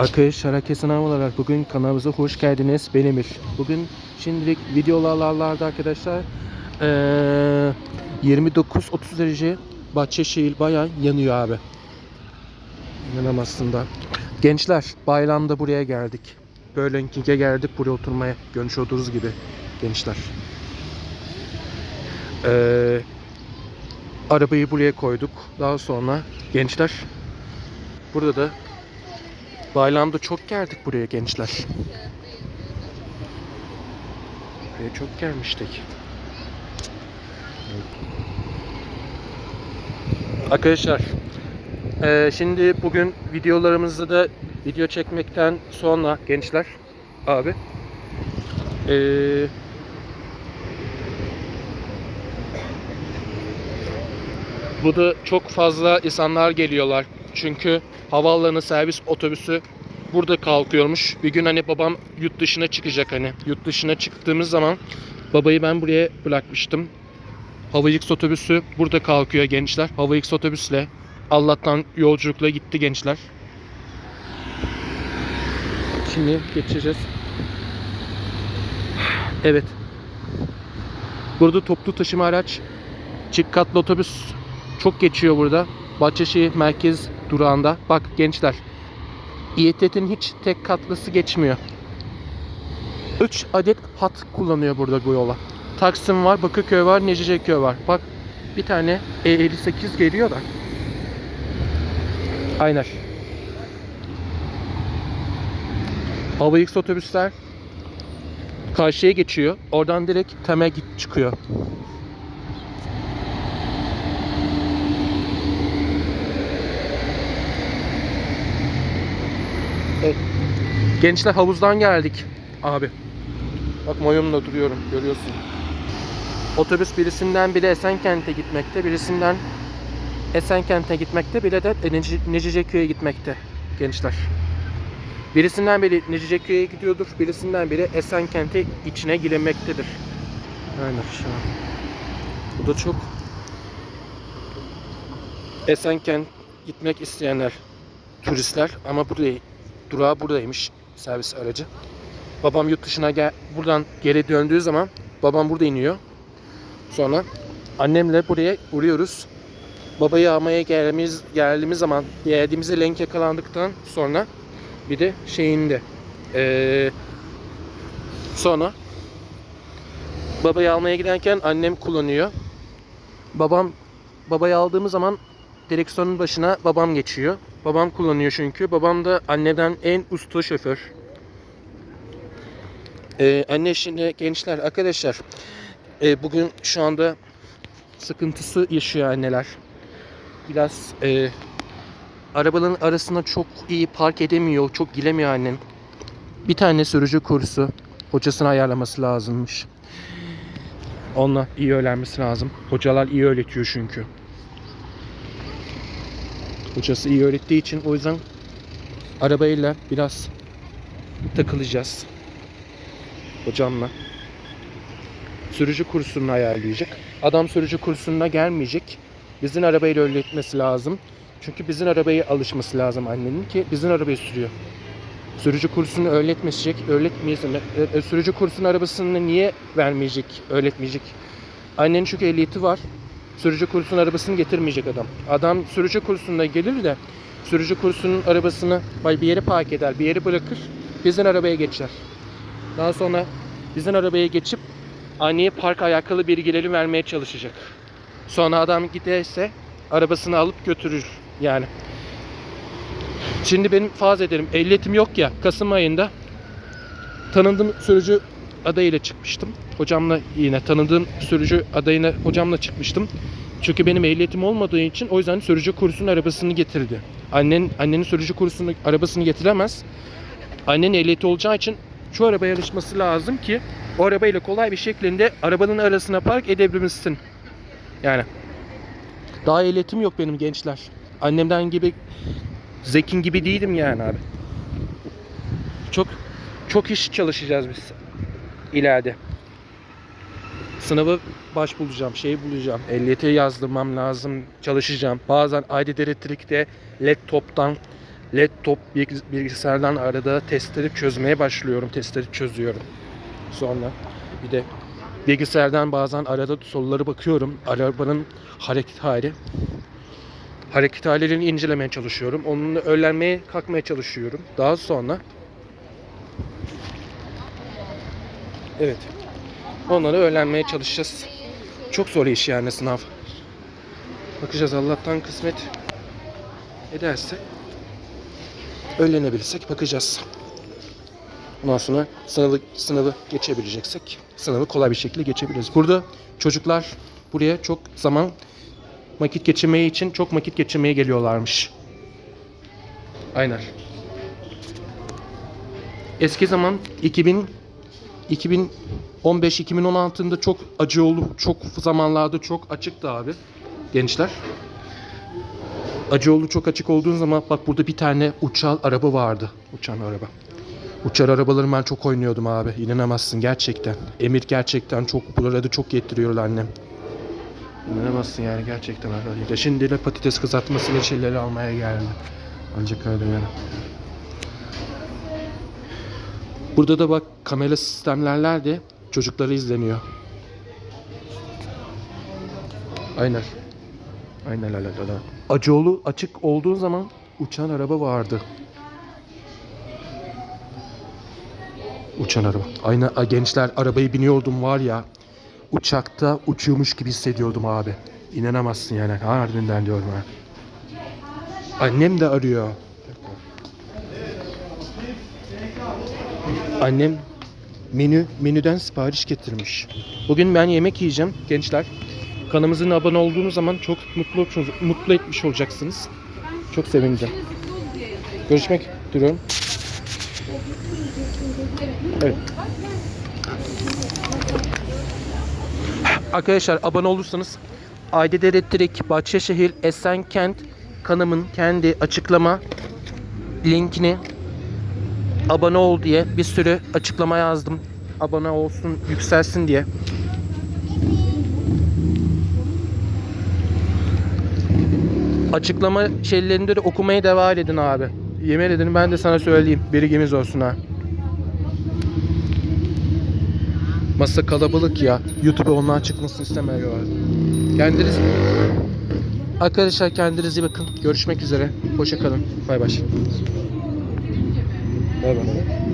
Arkadaşlar herkese merhabalar. Bugün kanalımıza hoş geldiniz. Ben Emir. Bugün şimdilik videolarlarda arkadaşlar eee 29-30 derece Bahçeşehir bayağı yanıyor abi. İnanamazsın da. Gençler bayramda buraya geldik. Burlinging'e geldik buraya oturmaya. Görmüş olduğunuz gibi gençler. Eee arabayı buraya koyduk. Daha sonra gençler burada da Bayramda çok geldik buraya gençler. Buraya çok gelmiştik. Arkadaşlar eee, şimdi bugün videolarımızda da video çekmekten sonra gençler abi eee Burada çok fazla insanlar geliyorlar. Çünkü havaalanı servis otobüsü burada kalkıyormuş. Bir gün hani babam yurt dışına çıkacak hani. Yurt dışına çıktığımız zaman babayı ben buraya bırakmıştım. Hava otobüsü burada kalkıyor gençler. Hava X otobüsle Allah'tan yolculukla gitti gençler. Şimdi geçeceğiz. Evet. Burada toplu taşıma araç çift katlı otobüs çok geçiyor burada. Bahçeşehir merkez durağında. Bak gençler. İETT'nin hiç tek katlısı geçmiyor. 3 adet hat kullanıyor burada bu yola. Taksim var, Bakırköy var, Neciceköy var. Bak bir tane E58 geliyor da. Aynen. Hava X otobüsler karşıya geçiyor. Oradan direkt temel git çıkıyor. Evet. Gençler havuzdan geldik abi. Bak mayomla duruyorum görüyorsun. Otobüs birisinden biri Esenkent'e gitmekte, birisinden Esenkent'e gitmekte, biri de Neci- Neciceköy'e gitmekte gençler. Birisinden biri Neciceköy'e gidiyordur, birisinden biri Esenkent'e içine giremektedir. Aynen şu an. Bu da çok Esenkent gitmek isteyenler, turistler ama buraya durağı buradaymış servis aracı. Babam yurt dışına gel buradan geri döndüğü zaman babam burada iniyor. Sonra annemle buraya uğruyoruz. Babayı almaya geldiğimiz, geldiğimiz zaman geldiğimizde lenk yakalandıktan sonra bir de şeyinde ee, sonra babayı almaya giderken annem kullanıyor. Babam babayı aldığımız zaman direksiyonun başına babam geçiyor. Babam kullanıyor çünkü. Babam da anneden en usta şoför. Ee, anne şimdi gençler arkadaşlar e, bugün şu anda sıkıntısı yaşıyor anneler. Biraz e, arabaların arasında çok iyi park edemiyor, çok giremiyor annem. Bir tane sürücü kursu hocasını ayarlaması lazımmış. Onunla iyi öğrenmesi lazım. Hocalar iyi öğretiyor çünkü. Hocası iyi öğrettiği için o yüzden arabayla biraz takılacağız. Hocamla. Sürücü kursunu ayarlayacak. Adam sürücü kursuna gelmeyecek. Bizim arabayla öğretmesi lazım. Çünkü bizim arabaya alışması lazım annenin ki bizim arabayı sürüyor. Sürücü kursunu öğretmeyecek, öğretmeyecek. Sürücü kursunun arabasını niye vermeyecek, öğretmeyecek? Annenin çünkü ehliyeti var. Sürücü kursunun arabasını getirmeyecek adam. Adam sürücü kursunda gelir de sürücü kursunun arabasını bir yere park eder, bir yere bırakır. Bizim arabaya geçer. Daha sonra bizim arabaya geçip anneye park alakalı bilgileri vermeye çalışacak. Sonra adam giderse arabasını alıp götürür yani. Şimdi benim farz edelim ehliyetim yok ya Kasım ayında tanıdığım sürücü adayıyla çıkmıştım. Hocamla yine tanıdığım sürücü adayına hocamla çıkmıştım. Çünkü benim ehliyetim olmadığı için o yüzden sürücü kursunun arabasını getirdi. Annen annenin sürücü kursunun arabasını getiremez. Annenin ehliyeti olacağı için şu arabaya alışması lazım ki o arabayla kolay bir şekilde arabanın arasına park edebilirsin. Yani daha ehliyetim yok benim gençler. Annemden gibi Zekin gibi değilim yani abi. Çok çok iş çalışacağız biz ileride. Sınavı baş bulacağım, şey bulacağım. Ehliyete yazdırmam lazım, çalışacağım. Bazen ID elektrikte laptop'tan laptop bilgis- bilgisayardan arada testleri çözmeye başlıyorum. Testleri çözüyorum. Sonra bir de bilgisayardan bazen arada soruları bakıyorum. Arabanın hareket hali. Hareket hallerini incelemeye çalışıyorum. Onunla öğrenmeye kalkmaya çalışıyorum. Daha sonra Evet. Onları öğrenmeye çalışacağız. Çok zor iş yani sınav. Bakacağız Allah'tan kısmet ederse öğrenebilirsek bakacağız. Ondan sonra sınavı, sınavı geçebileceksek sınavı kolay bir şekilde geçebiliriz. Burada çocuklar buraya çok zaman vakit geçirmeyi için çok vakit geçirmeye geliyorlarmış. Aynen. Eski zaman 2000 2015-2016'da çok acı olup çok zamanlarda çok açıktı abi gençler. Acıoğlu çok açık olduğun zaman bak burada bir tane uçan araba vardı. Uçan araba. Uçar arabaları ben çok oynuyordum abi. İnanamazsın gerçekten. Emir gerçekten çok buraları çok getiriyor annem. İnanamazsın yani gerçekten arkadaşlar. Şimdi de patates kızartmasıyla şeyleri almaya geldi. Ancak öyle yani. Burada da bak kamera sistemlerler de çocukları izleniyor. Aynen. Aynen öyle. öyle. Acıoğlu açık olduğu zaman uçan araba vardı. Uçan araba. Aynı a, gençler arabayı biniyordum var ya. Uçakta uçuyormuş gibi hissediyordum abi. İnanamazsın yani. Harbiden diyorum ha. Annem de arıyor. Annem menü menüden sipariş getirmiş. Bugün ben yemek yiyeceğim gençler. Kanalımızın abone olduğunuz zaman çok mutlu mutlu etmiş olacaksınız. Çok sevineceğim. Görüşmek diliyorum. Evet. Arkadaşlar abone olursanız Aydede Elektrik, Bahçeşehir, Esenkent kanımın kendi açıklama linkini abone ol diye bir sürü açıklama yazdım. Abone olsun, yükselsin diye. Açıklama şeylerinde de okumaya devam edin abi. Yemin ederim ben de sana söyleyeyim. Birigimiz olsun ha. Masa kalabalık ya. YouTube'a ondan çıkmasını istemiyor. Kendiniz Arkadaşlar kendinize bakın. Görüşmek üzere. Hoşça kalın. Bay bay. Bay bay.